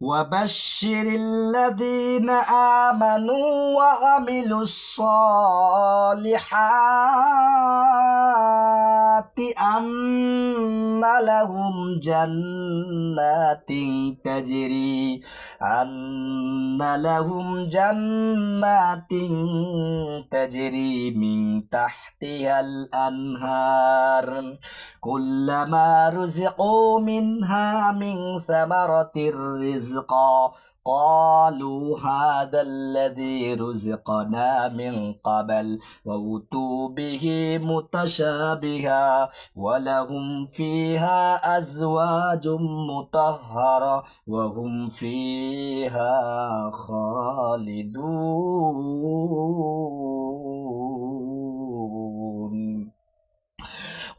وبشر الذين آمنوا وعملوا الصالحات أن لهم جنات تجري أن لهم جنات تجري من تحتها الأنهار كلما رزقوا منها من ثمرة رزقا قالوا هذا الذي رزقنا من قبل وأتوا به متشابها ولهم فيها أزواج مطهرة وهم فيها خالدون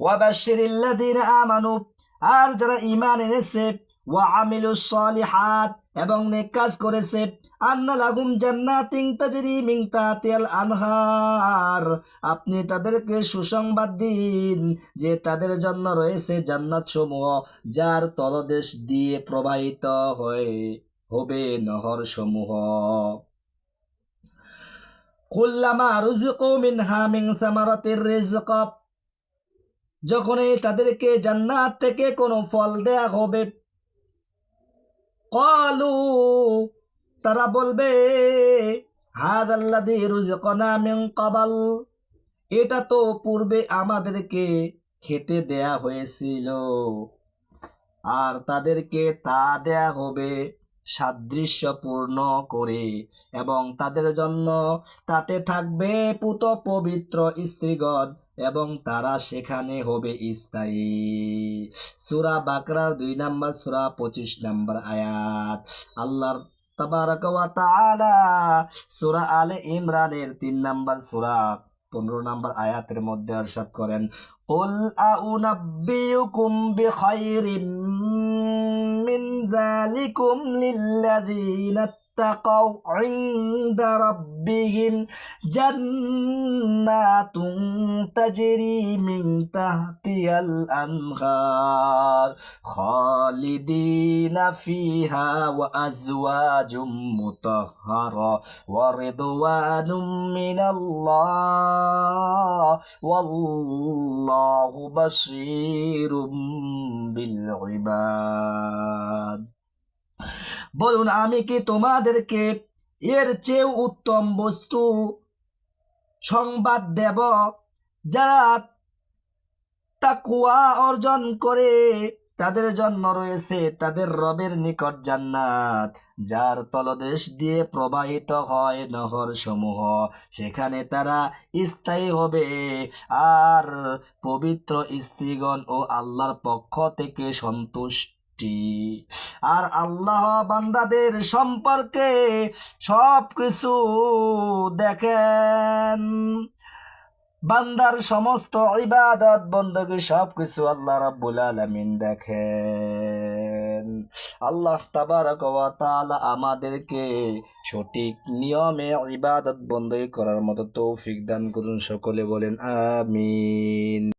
وبشر الذين آمنوا আর যারা ইমান এনেছে ওয়া আমিলু সলিহাত, এবং নেক কাজ করেছে। আন্না লাগুম জান্নাতিন তাজরি মিন তাহতিহাল আনহার। আপনি তাদেরকে সুসংবাদ দিন যে তাদের জন্য রয়েছে জান্নাত সমূহ যার তলদেশ দিয়ে প্রবাহিত হয়ে হবে নহর সমূহ কুল্লামা রুজিকু মিনহা মিন সামারাতির রিজক যখনই তাদেরকে জান্নাত থেকে কোনো ফল দেয়া হবে কলু তারা বলবে কাবাল এটা তো পূর্বে আমাদেরকে খেতে দেয়া হয়েছিল। আর তাদেরকে তা দেয়া হবে সাদৃশ্যপূর্ণ করে এবং তাদের জন্য তাতে থাকবে পুত পবিত্র স্ত্রীগণ এবং তারা সেখানে হবে স্থায়ী। সুরা বাকরার দুই নাম্বার সুরা পঁচিশ নাম্বার আয়াত আল্লাহর তাবারাক ওয়া তাআলা সূরা আলে ইমরানের তিন নাম্বার সূরা পনেরো নাম্বার আয়াতের মধ্যে আরশাদ করেন قل أنبئكم بخير من ذلكم للذين اتقوا عند ربهم جنات تجري من تحتها الأنهار خالدين فيها وأزواج مطهرة ورضوان من الله والله بصير بالعباد বলুন আমি কি তোমাদেরকে এর চেয়েও উত্তম বস্তু সংবাদ দেব যারা তাকুয়া অর্জন করে? তাদের জন্য রয়েছে তাদের রবের নিকট জান্নাত, যার তলদেশ দিয়ে প্রবাহিত হয় নহর সমূহ। সেখানে তারা স্থায়ী হবে। আর পবিত্র স্ত্রীগণ ও আল্লাহর পক্ষ থেকে সন্তুষ্টি। আর আল্লাহ বান্দাদের সম্পর্কে সব কিছু দেখেন। বান্দার সমস্ত ইবাদত বন্দকে সব কিছু আল্লাহ রাব্বুল আলামিন দেখেন। আল্লাহ তাবারক ওয়া আমাদেরকে সঠিক নিয়মে ইবাদত বন্দী করার মতো তৌফিক দান করুন। সকলে বলেন, আমিন।